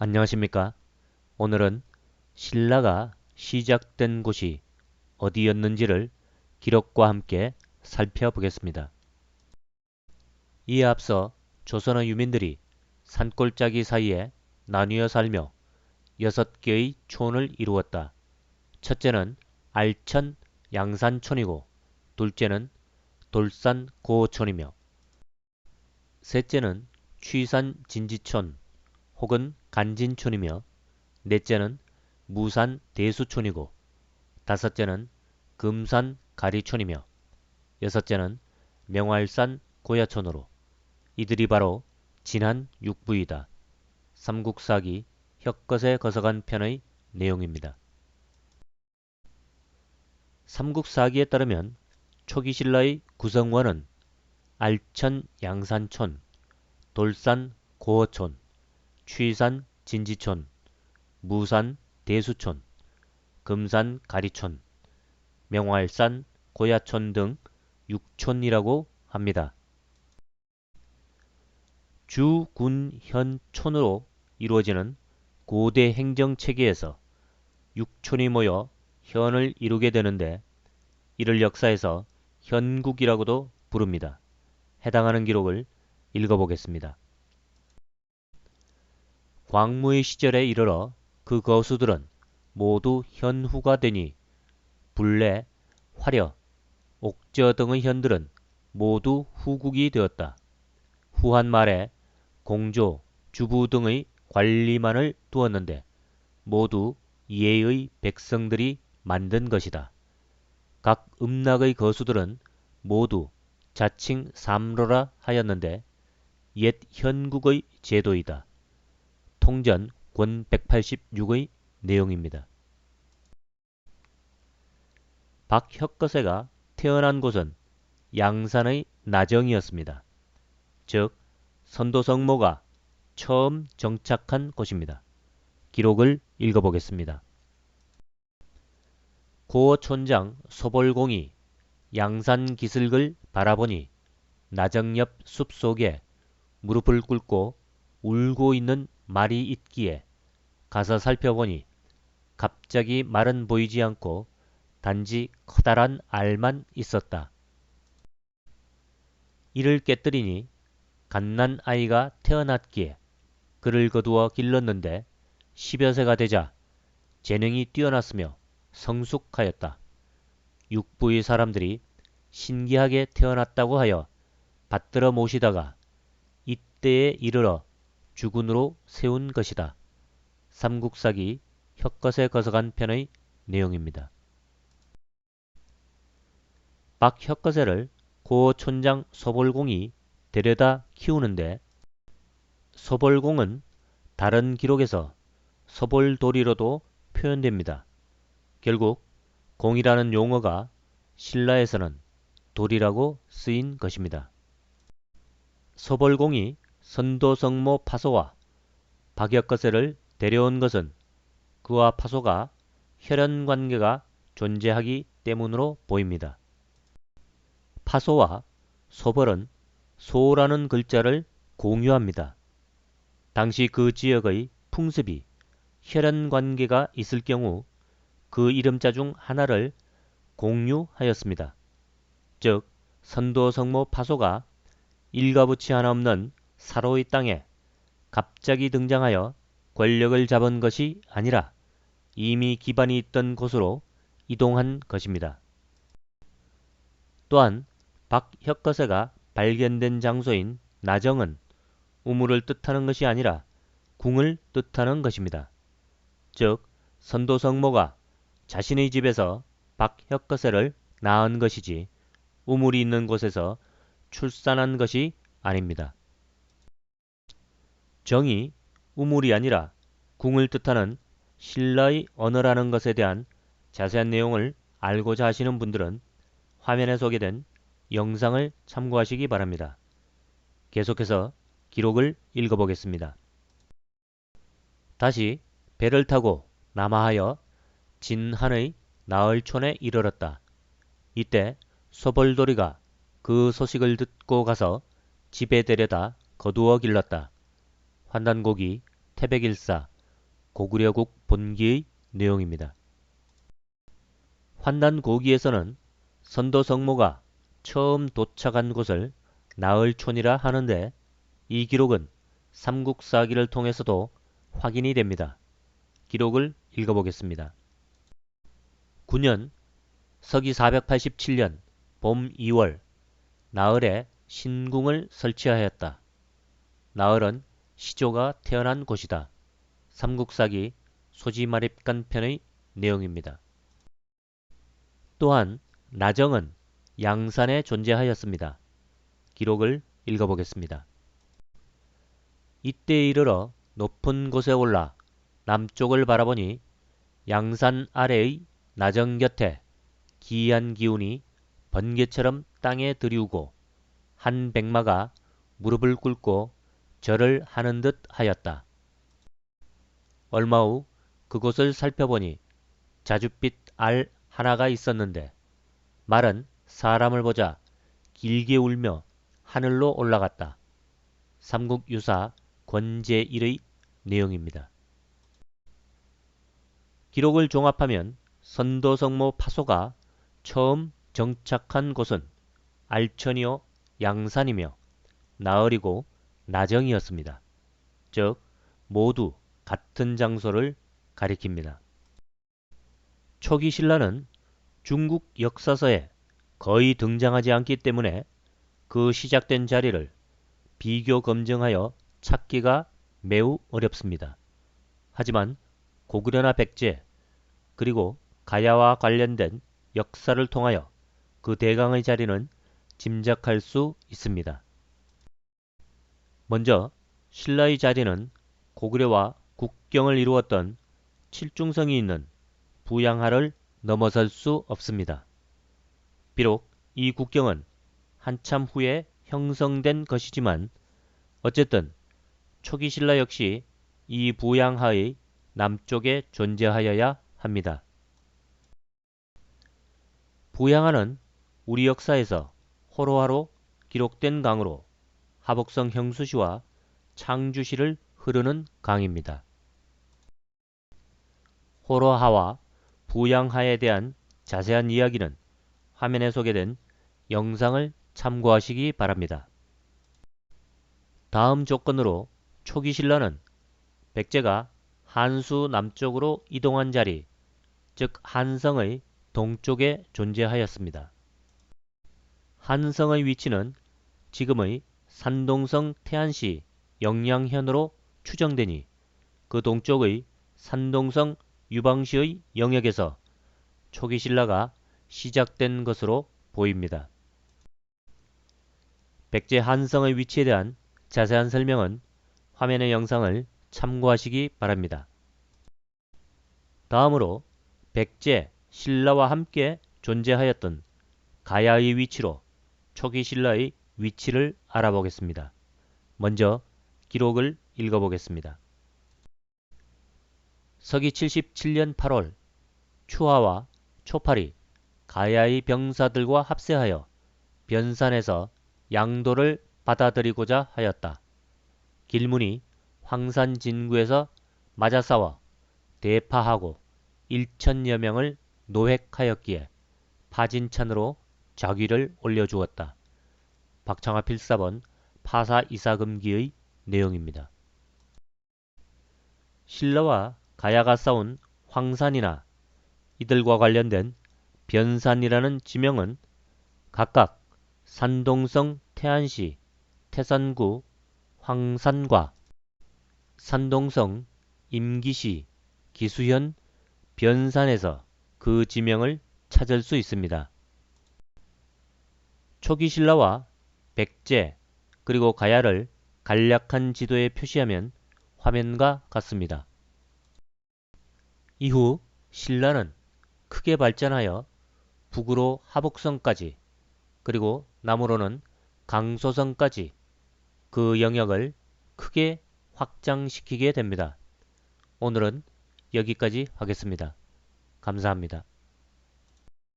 안녕하십니까? 오늘은 신라가 시작된 곳이 어디였는지를 기록과 함께 살펴보겠습니다. 이에 앞서 조선의 유민들이 산골짜기 사이에 나뉘어 살며 여섯 개의 촌을 이루었다. 첫째는 알천 양산촌이고 둘째는 돌산 고촌이며 셋째는 취산 진지촌 혹은 간진촌이며 넷째는 무산 대수촌이고 다섯째는 금산 가리촌이며 여섯째는 명활산 고야촌으로 이들이 바로 진한 육부이다. 삼국사기 혁것에 거서간 편의 내용입니다. 삼국사기에 따르면 초기 신라의 구성원은 알천 양산촌, 돌산 고어촌, 취산 진지촌, 무산 대수촌, 금산 가리촌, 명활산 고야촌 등 6촌이라고 합니다. 주, 군, 현, 촌으로 이루어지는 고대 행정 체계에서 6촌이 모여 현을 이루게 되는데 이를 역사에서 현국이라고도 부릅니다. 해당하는 기록을 읽어보겠습니다. 광무의 시절에 이르러 그 거수들은 모두 현후가 되니 불래, 화려, 옥저 등의 현들은 모두 후국이 되었다. 후한 말에 공조, 주부 등의 관리만을 두었는데 모두 예의 백성들이 만든 것이다. 각 음락의 거수들은 모두 자칭 삼로라 하였는데 옛 현국의 제도이다. 통전 권 186의 내용입니다. 박혁거세가 태어난 곳은 양산의 나정이었습니다. 즉 선도성모가 처음 정착한 곳입니다. 기록을 읽어보겠습니다. 고 촌장 소벌공이 양산 기슭을 바라보니 나정 옆 숲속에 무릎을 꿇고 울고 있는 말이 있기에 가서 살펴보니 갑자기 말은 보이지 않고 단지 커다란 알만 있었다. 이를 깨뜨리니 갓난 아이가 태어났기에 그를 거두어 길렀는데 10여 세가 되자 재능이 뛰어났으며 성숙하였다. 육부의 사람들이 신기하게 태어났다고 하여 받들어 모시다가 이때에 이르러 주군으로 세운 것이다. 삼국사기 혁것에 거서간 편의 내용입니다. 박혁거세를 고 촌장 소벌공이 데려다 키우는데 소벌공은 다른 기록에서 소벌돌이로도 표현됩니다. 결국 공이라는 용어가 신라에서는 돌이라고 쓰인 것입니다. 소벌공이 선도성모 파소와 박역거세를 데려온 것은 그와 파소가 혈연 관계가 존재하기 때문으로 보입니다. 파소와 소벌은 소라는 글자를 공유합니다. 당시 그 지역의 풍습이 혈연 관계가 있을 경우 그 이름자 중 하나를 공유하였습니다. 즉 선도성모 파소가 일가부치 하나 없는 사로의 땅에 갑자기 등장하여 권력을 잡은 것이 아니라 이미 기반이 있던 곳으로 이동한 것입니다. 또한 박혁거세가 발견된 장소인 나정은 우물을 뜻하는 것이 아니라 궁을 뜻하는 것입니다. 즉 선도성모가 자신의 집에서 박혁거세를 낳은 것이지 우물이 있는 곳에서 출산한 것이 아닙니다. 정이 우물이 아니라 궁을 뜻하는 신라의 언어라는 것에 대한 자세한 내용을 알고자 하시는 분들은 화면에 소개된 영상을 참고하시기 바랍니다. 계속해서 기록을 읽어보겠습니다. 다시 배를 타고 남하하여 진한의 나흘촌에 이르렀다. 이때 소벌돌이가 그 소식을 듣고 가서 집에 데려다 거두어 길렀다. 환단곡이 태백일사 고구려국 본기의 내용입니다. 환단고기에서는 선도 성모가 처음 도착한 곳을 나을촌이라 하는데 이 기록은 삼국사기를 통해서도 확인이 됩니다. 기록을 읽어보겠습니다. 9년 서기 487년 봄 2월 나을에 신궁을 설치하였다. 나을은 시조가 태어난 곳이다. 삼국사기 소지마립간 편의 내용입니다. 또한 나정은 양산에 존재하였습니다. 기록을 읽어보겠습니다. 이때 이르러 높은 곳에 올라 남쪽을 바라보니 양산 아래의 나정 곁에 기이한 기운이 번개처럼 땅에 들이우고 한 백마가 무릎을 꿇고 절을 하는 듯 하였다. 얼마 후 그곳을 살펴보니 자줏빛 알 하나가 있었는데 말은 사람을 보자 길게 울며 하늘로 올라갔다. 삼국유사 권제1의 내용입니다. 기록을 종합하면 선도성모 파소가 처음 정착한 곳은 알천이요 양산이며 나을이고 나정이었습니다. 즉 모두 같은 장소를 가리킵니다. 초기 신라는 중국 역사서에 거의 등장하지 않기 때문에 그 시작된 자리를 비교 검증하여 찾기가 매우 어렵습니다. 하지만 고구려나 백제 그리고 가야와 관련된 역사를 통하여 그 대강의 자리는 짐작할 수 있습니다. 먼저 신라의 자리는 고구려와 국경을 이루었던 칠중성이 있는 부양하를 넘어설 수 없습니다. 비록 이 국경은 한참 후에 형성된 것이지만 어쨌든 초기 신라 역시 이 부양하의 남쪽에 존재하여야 합니다. 부양하는 우리 역사에서 호로하로 기록된 강으로 하복성 형수시와 창주시를 흐르는 강입니다. 호로하와 부양하에 대한 자세한 이야기는 화면에 소개된 영상을 참고하시기 바랍니다. 다음 조건으로 초기 신라는 백제가 한수 남쪽으로 이동한 자리, 즉 한성의 동쪽에 존재하였습니다. 한성의 위치는 지금의 산동성 태안시 영양현으로 추정되니 그 동쪽의 산동성 유방시의 영역에서 초기 신라가 시작된 것으로 보입니다. 백제 한성의 위치에 대한 자세한 설명은 화면의 영상을 참고하시기 바랍니다. 다음으로 백제, 신라와 함께 존재하였던 가야의 위치로 초기 신라의 위치를 알아보겠습니다. 먼저 기록을 읽어보겠습니다. 서기 77년 8월 추하와 초파리 가야의 병사들과 합세하여 변산에서 양도를 받아들이고자 하였다. 길문이 황산 진구에서 맞아 싸워 대파하고 1천여 명을 노획하였기에 파진찬으로 자귀를 올려주었다. 박창화 필사본 파사 이사금기의 내용입니다. 신라와 가야가 싸운 황산이나 이들과 관련된 변산이라는 지명은 각각 산동성 태안시 태산구 황산과 산동성 임기시 기수현 변산에서 그 지명을 찾을 수 있습니다. 초기 신라와 백제 그리고 가야를 간략한 지도에 표시하면 화면과 같습니다. 이후 신라는 크게 발전하여 북으로 하복성까지 그리고 남으로는 강소성까지 그 영역을 크게 확장시키게 됩니다. 오늘은 여기까지 하겠습니다. 감사합니다.